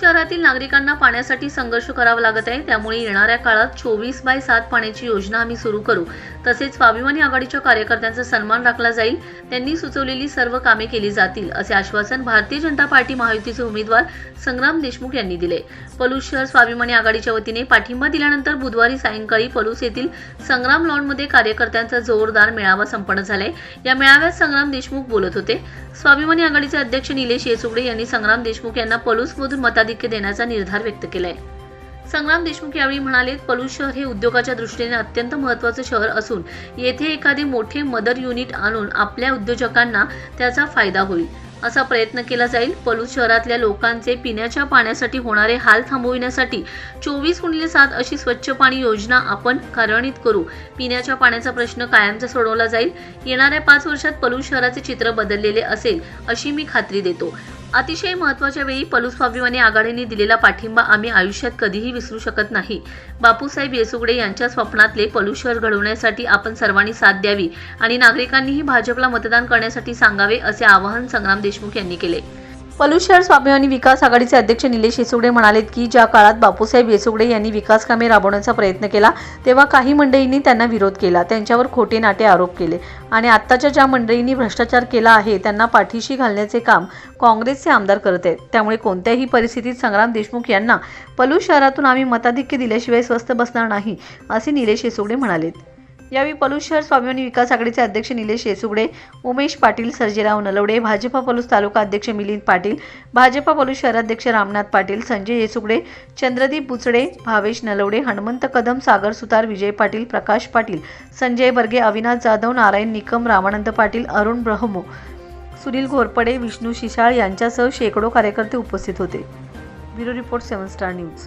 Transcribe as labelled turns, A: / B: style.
A: शहरातील नागरिकांना पाण्यासाठी संघर्ष करावा लागत आहे. त्यामुळे येणाऱ्या काळात चोवीस बाय सात पाण्याची योजना आम्ही सुरू करू. तसेच स्वाभिमानी आघाडीच्या कार्यकर्त्यांचा सन्मान राखला जाईल. त्यांनी सुचवलेली सर्व कामे केली जातील असे आश्वासन भारतीय जनता पार्टी महायुतीचे उमेदवार संग्राम देशमुख यांनी दिले. पलूस शहर स्वाभिमानी आघाडीच्या वतीने पाठिंबा दिल्यानंतर बुधवारी सायंकाळी पलूस येथील संग्राम लॉनमध्ये कार्यकर्त्यांचा जोरदार मेळावा संपन्न झालाय. या मेळाव्यात संग्राम देशमुख बोलत होते. स्वाभिमानी आघाडीचे अध्यक्ष निलेश येसुगडे यांनी संग्राम देशमुख यांना पलूसमधून मताधिक्य देण्याचा निर्धार व्यक्त केलाय. संग्राम देशमुख यावेळी म्हणाले पलूस शहर हे उद्योगाच्या दृष्टीने अत्यंत महत्त्वाचे शहर असून येथे एखादे मोठे मदर युनिट आणून आपल्या उद्योजकांना त्याचा फायदा होईल असा प्रयत्न केला जाईल. पलूस शहरातल्या लोकांचे पिण्याच्या पाण्यासाठी होणारे हाल थांबविण्यासाठी चोवीस गुणिले सात अशी स्वच्छ पाणी योजना आपण कार्यान्वित करू. पिण्याच्या पाण्याचा प्रश्न कायमचा सोडवला जाईल. येणाऱ्या पाच वर्षात पलूस शहराचे चित्र बदललेले असेल अशी मी खात्री देतो. अतिशय महत्त्वाच्या वेळी पलूस स्वाभिमानी आघाडीने दिलेला पाठिंबा आम्ही आयुष्यात कधीही विसरू शकत नाही. बापूसाहेब येसुगडे यांच्या स्वप्नातले पलूस शहर घडवण्यासाठी आपण सर्वांनी साथ द्यावी आणि नागरिकांनीही भाजपला मतदान करण्यासाठी सांगावे असे आवाहन संग्राम देशमुख यांनी केले. पलुशहर शहर स्वाभिमानी विकास आघाडीचे अध्यक्ष निलेश येसुगडे म्हणालेत की ज्या काळात बापूसाहेब येसुगडे यांनी विकास कामे राबवण्याचा प्रयत्न केला तेव्हा काही मंडळींनी त्यांना विरोध केला. त्यांच्यावर खोटे नाटे आरोप केले. आणि आत्ताच्या ज्या मंडळींनी भ्रष्टाचार केला आहे त्यांना पाठीशी घालण्याचे काम काँग्रेसचे आमदार करत आहेत. त्यामुळे कोणत्याही परिस्थितीत संग्राम देशमुख यांना पलू शहरातून आम्ही मताधिक्य दिल्याशिवाय स्वस्थ बसणार नाही असे निलेश येसुगडे म्हणालेत. यावेळी पलूस शहर स्वाभिमानी विकास आघाडीचे अध्यक्ष निलेश येसुगडे उमेश पाटील सर्जेराव नलवडे भाजपा पलूस तालुका अध्यक्ष मिलिंद पाटील भाजपा पलूस शहराध्यक्ष रामनाथ पाटील संजय येसुगडे चंद्रदीप बुचडे भावेश नलवडे हनुमंत कदम सागर सुतार विजय पाटील प्रकाश पाटील संजय बर्गे अविनाश जाधव नारायण निकम रामानंद पाटील अरुण ब्रह्मो सुनील घोरपडे विष्णू शिशाळ यांच्यासह शेकडो कार्यकर्ते उपस्थित होते. Bureau report seven star news.